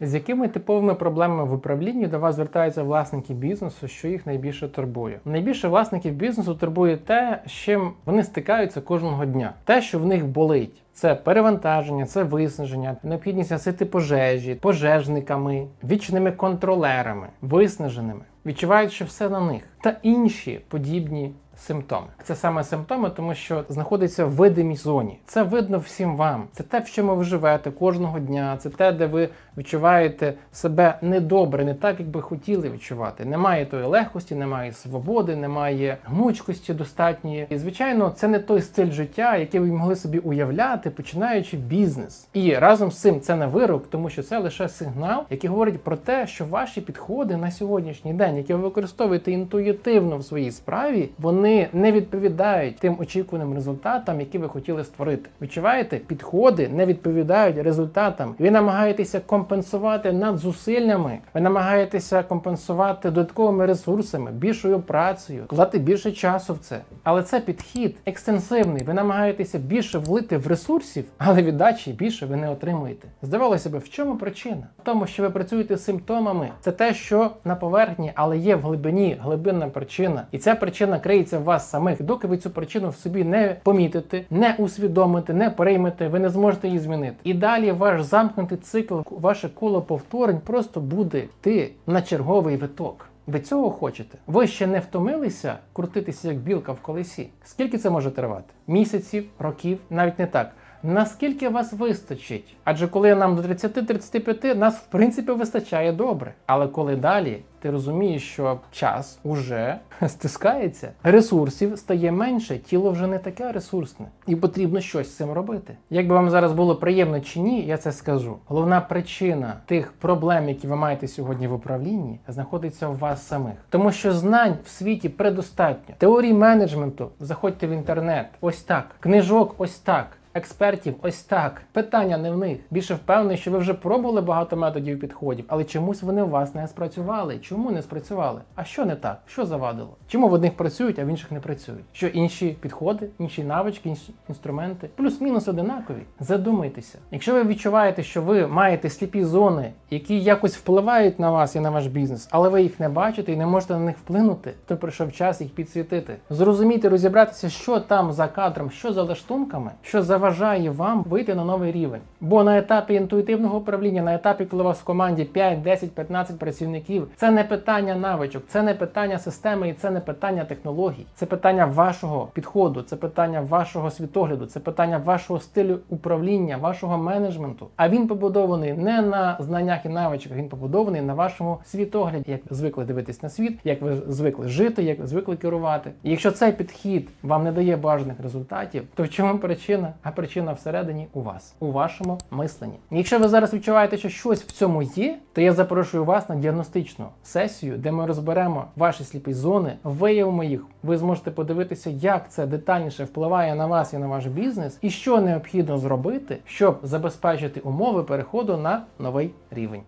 З якими типовими проблемами в управлінні до вас звертаються власники бізнесу, що їх найбільше турбує? Найбільше власників бізнесу турбує те, з чим вони стикаються кожного дня, те, що в них болить. Це перевантаження, це виснаження, необхідність гасити пожежі, пожежниками, вічними контролерами, виснаженими, відчувають, що все на них та інші подібні симптоми. Це саме симптоми, тому що знаходиться в видимій зоні. Це видно всім вам. Це те, в чому ви живете кожного дня. Це те, де ви відчуваєте себе недобре, не так, як би хотіли відчувати. Немає тої легкості, немає свободи, немає гнучкості достатньої. І звичайно, це не той стиль життя, який ви могли собі уявляти, починаючи бізнес. І разом з цим це не вирок, тому що це лише сигнал, який говорить про те, що ваші підходи на сьогоднішній день, які ви використовуєте інтуїтивно в своїй справі, вони не відповідають тим очікуваним результатам, які ви хотіли створити. Відчуваєте, підходи не відповідають результатам. Ви намагаєтеся компенсувати над зусиллями, ви намагаєтеся компенсувати додатковими ресурсами, більшою працею, вкладати більше часу в це. Але це підхід екстенсивний. Ви намагаєтеся більше влити в ресурсів, але віддачі більше ви не отримуєте. Здавалося б, в чому причина? В тому, що ви працюєте з симптомами, це те, що на поверхні, але є в глибині глибинна причина, і ця причина криється в вас самих. Доки ви цю причину в собі не помітите, не усвідомите, не приймете, ви не зможете її змінити. І далі ваш замкнутий цикл, ваше коло повторень просто буде йти на черговий виток. Ви цього хочете? Ви ще не втомилися крутитися як білка в колесі? Скільки це може тривати? Місяців, років, навіть не так. Наскільки вас вистачить? Адже коли нам до 30-35, нас в принципі вистачає добре. Але коли далі ти розумієш, що час уже стискається, ресурсів стає менше, тіло вже не таке ресурсне, і потрібно щось з цим робити. Як би вам зараз було приємно чи ні, я це скажу. Головна причина тих проблем, які ви маєте сьогодні в управлінні, знаходиться в вас самих, тому що знань в світі предостатньо. Теорії менеджменту заходьте в інтернет, ось так, книжок, ось так. Експертів, ось так. Питання не в них. Більше впевнений, що ви вже пробували багато методів і підходів, але чомусь вони у вас не спрацювали. Чому не спрацювали? А що не так? Що завадило? Чому в одних працюють, а в інших не працюють? Що інші підходи, інші навички, інші інструменти, плюс-мінус одинакові. Задумайтеся. Якщо ви відчуваєте, що ви маєте сліпі зони, які якось впливають на вас і на ваш бізнес, але ви їх не бачите і не можете на них вплинути, то прийшов час їх підсвітити. Зрозуміти, розібратися, що там за кадром, що за лаштунками, що заважає вам вийти на новий рівень. Бо на етапі інтуїтивного управління, на етапі, коли у вас в команді 5, 10, 15 працівників, це не питання навичок, це не питання системи і це не питання технологій. Це питання вашого підходу, це питання вашого світогляду, це питання вашого стилю управління, вашого менеджменту. А він побудований не на знаннях і навичках, він побудований на вашому світогляді, як звикли дивитись на світ, як ви звикли жити, як ви звикли керувати. І якщо цей підхід вам не дає бажаних результатів, то в чому причина? А причина всередині у вас, у вашому мисленні. Якщо ви зараз відчуваєте, що щось в цьому є, то я запрошую вас на діагностичну сесію, де ми розберемо ваші сліпі зони, виявимо їх. Ви зможете подивитися, як це детальніше впливає на вас і на ваш бізнес, і що необхідно зробити, щоб забезпечити умови переходу на новий рівень.